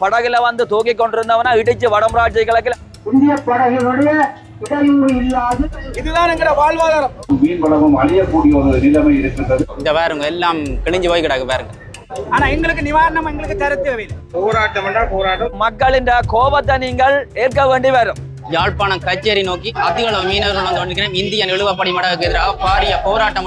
படகுல வந்து தூக்கி கொண்டிருந்தவனா இடிச்சு வடமராட்சி கிழக்கில். இந்திய இதுதான் எங்கட வாழ்வாதாரம். மீன் வளமும் அழியக்கூடிய ஒரு நிலைமை இருக்கின்றது. இந்த பாருங்க எல்லாம் கிழிஞ்சு போய் கிடக்கு பாருங்க. ஆனா எங்களுக்கு நிவாரணம் எங்களுக்கு தர தேவையில்லை மக்களின் கோபத்தை நீங்கள் ஏற்க வேண்டி வரும். யாழ்ப்பாணம் கச்சேரி நோக்கி அதிகளவு மீனவர்கள் வந்து கொண்டிருக்கிறேன். இந்திய நிலுவப்படி மடகுக்கு எதிராக பாரிய போராட்டம்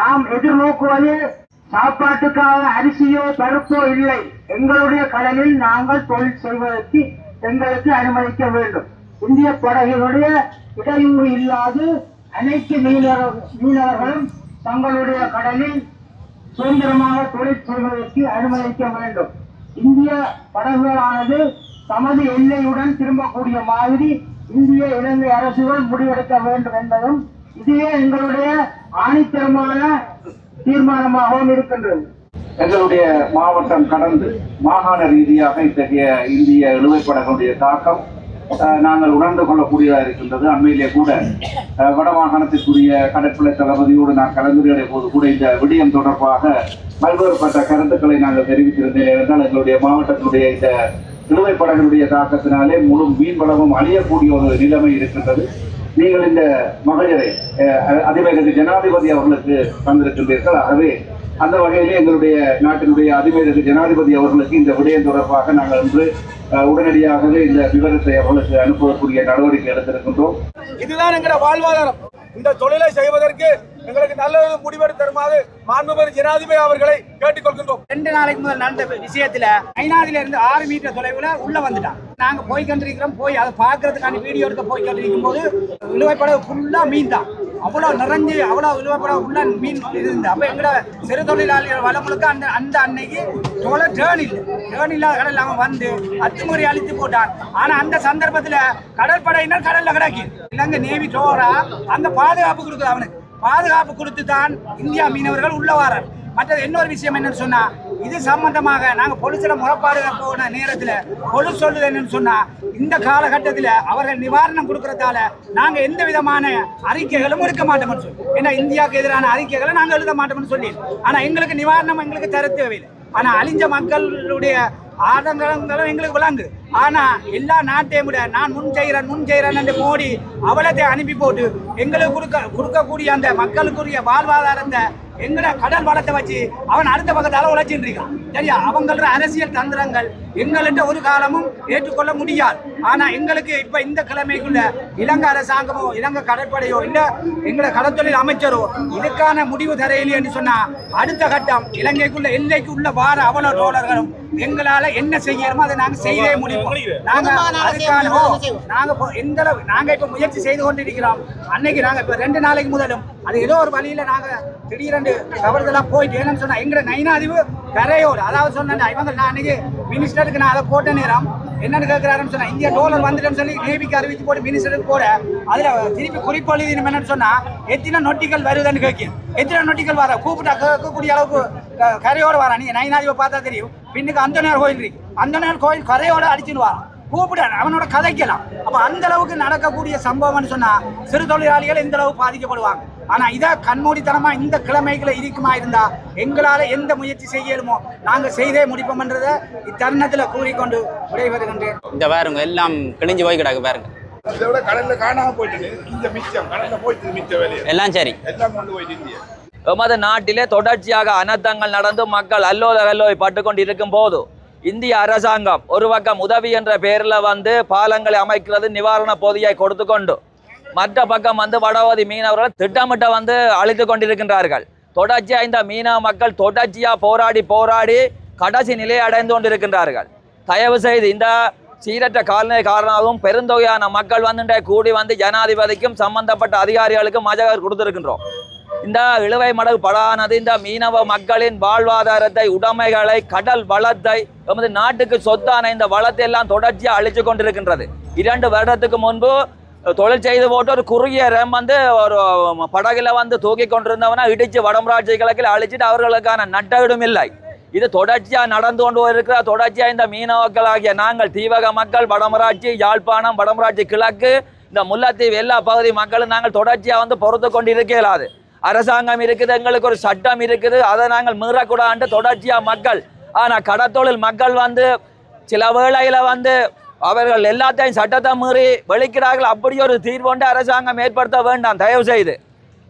நாம் எதிர்நோக்குவது சாப்பாட்டுக்காக அரிசியோ பருப்போ இல்லை. எங்களுடைய கடலில் நாங்கள் தொழில் செய்வதற்கு எங்களுக்கு அனுமதிக்க வேண்டும். இந்திய படகினுடைய இடையூறு இல்லாது அனைத்து மீனவர் மீனவர்களும் தங்களுடைய கடலில் சுதந்திரமாக தொழில் செய்வதற்கு அனுமதிக்க வேண்டும். இந்திய படகுகளானது தமது எல்லையுடன் திரும்பக்கூடிய மாதிரி இந்திய இலங்கை அரசுகள் முடிவெடுக்க வேண்டும் என்பதும் இதுவே எங்களுடைய ஆணித்தரமான தீர்மானமாகவும் இருக்கின்றது. எங்களுடைய மாவட்டம் கடந்து மாகாண ரீதியாக இத்தகைய இந்திய இழுவைப்படங்களுடைய தாக்கம் நாங்கள் உணர்ந்து கொள்ளக்கூடியதாக இருக்கின்றது. அண்மையிலே கூட வடமாகாணத்திற்குரிய கடற்படை தளபதியோடு நான் கலந்துரையாடிய போது கூட இந்த விடயம் தொடர்பாக பல்வேறுபட்ட கருத்துக்களை நாங்கள் தெரிவித்திருந்தேன். என்றால் எங்களுடைய மாவட்டத்தினுடைய இந்த இழுவைப்படங்களுடைய தாக்கத்தினாலே முழு மீன்வளமும் அழியக்கூடிய ஒரு நிலைமை இருக்கின்றது. நீங்கள் இந்த மகளிரை அஹ், ஜனாதிபதி அவர்களுக்கு தந்திருக்கின்றீர்கள் ஆகவே அந்த வகையிலே எங்களுடைய நாட்டினுடைய அதிபருக்கு ஜனாதிபதி அவர்களுக்கு இந்த விடயம் தொடர்பாக நாங்கள் இன்று உடனடியாகவே இந்த விவரத்தை அவர்களுக்கு அனுப்புவதற்குரிய நடவடிக்கை எடுத்திருக்கின்றோம். இதுதான் எங்களுடைய வாழ்வாதாரம். இந்த தொழிலை செய்வதற்கு எங்களுக்கு நல்ல ஒரு தருமாறு மாண்புமிகு ஜனாதிபதி அவர்களை கேட்டுக்கொள்கின்றோம். ரெண்டு நாளைக்கு முதல் நடந்த விஷயத்துல ஐநாதில இருந்து ஆறு மீட்டர் தொலைவுல உள்ள வந்துட்டான். நாங்க போய் கொண்டிருக்கிறோம் போய் அதை பாக்குறதுக்கான வீடியோ எடுக்க போய் கொண்டிருக்கும் போது இழுவைப்படகு ஃபுல்லா மீன் தான் அவ்வளவு நிறைஞ்சு அவ்வளவு இழுவைப்படகு உள்ள மீன் இருந்து அப்ப எங்களோட சிறு தொழிலாளிகள் வள முழுக்க அந்த அந்த அன்னைக்கு தோலை டேர்ன் இல்லை. டேர்ன் இல்லாத கடல் அவன் வந்து அத்துமுறை அழித்து போட்டான். ஆனா அந்த சந்தர்ப்பத்துல கடற்படையினர் கடல்ல கிடக்கு. இலங்கை நேவி டோரா அந்த பாதுகாப்பு கொடுக்குது அவனுக்கு. பாதுகாப்பு கொடுத்து தான் இந்தியா மீனவர்கள் உள்ள வாரார். மற்றது இன்னொரு விஷயம் என்னன்னு சொன்னா இது சம்பந்தமாக நாங்க பொலிசில முறைப்பாடு போன நேரத்துல பொலிஸ் சொல்லுது என்னன்னு சொன்னா இந்த காலகட்டத்துல அவர்கள் நிவாரணம் கொடுக்கறதால நாங்க எந்த விதமான அறிக்கைகளும் எடுக்க மாட்டோம்னு சொல்லி. ஏன்னா இந்தியாவுக்கு எதிரான அறிக்கைகளை நாங்க எழுத மாட்டோம்னு சொல்லி. ஆனா எங்களுக்கு நிவாரணம் எங்களுக்கு தர தேவையில்லை. ஆனா அழிஞ்ச மக்களுடைய ஆதங்கங்களும் எங்களுக்கு விளங்குது. ஆனா எல்லா நாட்டையும் விட நான் முன் செய்கிறேன் முன் செய்கிறேன் என்று மோடி அவலத்தை அனுப்பி போட்டு எங்களுக்கு கொடுக்க கொடுக்கக்கூடிய அந்த மக்களுக்குரிய வாழ்வாதாரத்தை எங்கட கடல் வளத்தை வச்சு அவன் அடுத்த பக்கத்தால உழைச்சிட்டு இருக்கான். சரியா? அவங்களோட அரசியல் தந்திரங்கள் எங்கள்கிட்ட ஒரு காலமும் ஏற்றுக்கொள்ள முடியாது. ஆனா எங்களுக்கு இப்ப இந்த கிழமைக்குள்ள இலங்கை அரசாங்கமோ இலங்கை கடற்படையோ இல்ல எங்களை கடற்தொழில் அமைச்சரோ இதுக்கான முடிவு தரையிலே என்று சொன்னா அடுத்த கட்டம் இலங்கைக்குள்ள எல்லைக்கு உள்ள வார அவல டோலர்களும் எங்களால என்ன செய்யணுமோ அதை நாங்க செய்தே முடிப்போம். நாங்க அதுக்கான நாங்க எந்த அளவு நாங்க இப்ப முயற்சி செய்து கொண்டிருக்கிறோம். அன்னைக்கு நாங்க இப்ப ரெண்டு நாளைக்கு முதலும் அது ஏதோ ஒரு வழியில நாங்க திடீரென்று தவறுதலா போயிட்டு என்னன்னு சொன்னா எங்க நைனாதிவு கரையோடு அதாவது சொன்னா இவங்க நான் அன்னைக்கு மினிஸ்டருக்கு நான் அதை போட்ட நேரம் என்னன்னு கேட்குறாருன்னு சொன்னா இந்தியா டோலர் வந்துட்டேன்னு சொல்லி நேவிக்கு அறிவித்து போட்டு மினிஸ்டருக்கு போட அதுல திருப்பி குறிப்பு எழுதினோம் என்னன்னு சொன்னா எத்தனை நொட்டிகள் வருதுன்னு கேட்கும் எத்தனை நொட்டிகள் வர? கூப்பிட்டா கேட்கக்கூடிய அளவுக்கு கரையோடு கரையோட வரா. நீங்க நைனாதிவை பார்த்தா தெரியும். பின்னுக்கு அந்த கோயில் இருக்கு. அந்த கோயில் கரையோட அடிச்சுன்னு வரான் கூப்பிட அவனோட கதைக்கலாம். அப்ப அந்த அளவுக்கு நடக்கக்கூடிய சம்பவம்னு சொன்னா சிறு தொழிலாளிகள் இந்த அளவு பாதிக்கப்படுவாங்க. ஆனா இதை கண்மூடித்தனமா இந்த கிழமைகளை இருக்குமா இருந்தா எங்களால எந்த முயற்சி செய்யலுமோ நாங்க செய்தே முடிப்போம்ன்றதை இத்தருணத்துல கூறிக்கொண்டு விடைபெறுகின்றேன். இந்த பாருங்க எல்லாம் கிழிஞ்சு போய் கிடக்கு பாருங்க. இதை விட கடல்ல காணாம போயிட்டு இந்த மிச்சம் கடல்ல போயிட்டு மிச்ச வேலையை. எல்லாம் சரி. எல்லாம் கொண்டு போயிட்டு இந்தியா. எமது நாட்டிலே தொடர்ச்சியாக அனர்த்தங்கள் நடந்து மக்கள் அல்லோல கல்லோய் பட்டு கொண்டு இருக்கும் போது இந்திய அரசாங்கம் ஒரு பக்கம் உதவி என்ற பெயரில் வந்து பாலங்களை அமைக்கிறது நிவாரண பொதியை கொடுத்து கொண்டு மற்ற பக்கம் வந்து வடவதி மீனவர்கள் திட்டமிட்ட வந்து அழித்து கொண்டிருக்கின்றார்கள். தொடர்ச்சியாக இந்த மீனவ மக்கள் தொடர்ச்சியாக போராடி போராடி கடைசி நிலையை அடைந்து கொண்டிருக்கின்றார்கள். தயவு செய்து இந்த சீரற்ற காலநிலை காரணமாகவும் பெருந்தொகையான மக்கள் வந்து கூடி வந்து ஜனாதிபதிக்கும் சம்பந்தப்பட்ட அதிகாரிகளுக்கும் மஜகர் கொடுத்திருக்கின்றோம். இந்த இழுவை மடகு படானது இந்த மீனவ மக்களின் வாழ்வாதாரத்தை உடைமைகளை கடல் வளத்தை எமது நாட்டுக்கு சொத்தான இந்த வளத்தை எல்லாம் தொடர்ச்சியாக அழிச்சு கொண்டிருக்கின்றது. இரண்டு வருடத்துக்கு முன்பு தொழில் செய்து போட்டு ஒரு குறுகிய ரம் வந்து ஒரு படகுல வந்து தூக்கி கொண்டிருந்தவனா இடிச்சு வடமராட்சி கிழக்கில் அழிச்சிட்டு அவர்களுக்கான நட்டவிடும் இல்லை. இது தொடர்ச்சியாக நடந்து கொண்டு இருக்கிற தொடர்ச்சியாக இந்த மீனவர்களாகிய நாங்கள் தீவக மக்கள் வடமராட்சி யாழ்ப்பாணம் வடமராட்சி கிழக்கு இந்த முல்லைத்தீவு எல்லா பகுதி மக்களும் நாங்கள் தொடர்ச்சியாக வந்து பொறுத்து கொண்டு இருக்க இயலாது அரசாங்கம் இருக்குது எங்களுக்கு ஒரு சட்டம் இருக்குது அதை நாங்கள் மீறக்கூடாது தொடர்ச்சியாக மக்கள் ஆனால் கடத்தொழில் மக்கள் வந்து சில வேளையில் வந்து அவர்கள் எல்லாத்தையும் சட்டத்தை மீறி வெளிக்கிறார்கள் அப்படி ஒரு தீர்வு அரசாங்கம் ஏற்படுத்த வேண்டாம். தயவு செய்து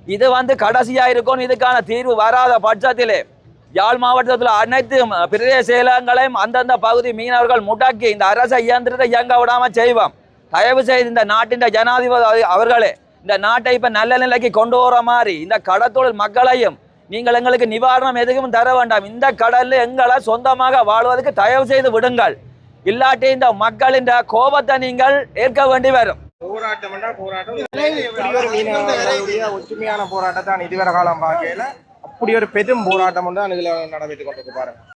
இது வந்து கடைசியாக இருக்கும். இதுக்கான தீர்வு வராத பட்சத்திலே யாழ் மாவட்டத்தில் அனைத்து பிரதேச செயலகங்களையும் அந்தந்த பகுதி மீனவர்கள் முடக்கி இந்த அரச இயந்திரத்தை இயங்க விடாமல் செய்வோம். தயவு செய்து இந்த நாட்டின் ஜனாதிபதி அவர்களே இந்த நாட்டை இப்போ நல்ல நிலைக்கு கொண்டு வர மாதிரி இந்த கடத்தொழில் மக்களையும் நீங்கள் எங்களுக்கு நிவாரணம் எதுவும் தர வேண்டாம். இந்த கடல்ல எங்களை சொந்தமாக வாழ்வதற்கு தயவு செய்து விடுங்கள். இல்லாட்டி இந்த மக்களின் கோபத்தை நீங்கள் ஏற்க வேண்டி வரும். ஒற்றுமையான போராட்டத்தை இதுவரை காலம் பார்க்கையில அப்படி ஒரு பெரும் போராட்டம் வந்து இதுல நடைபெற்று கொண்டிருக்கு பாருங்க.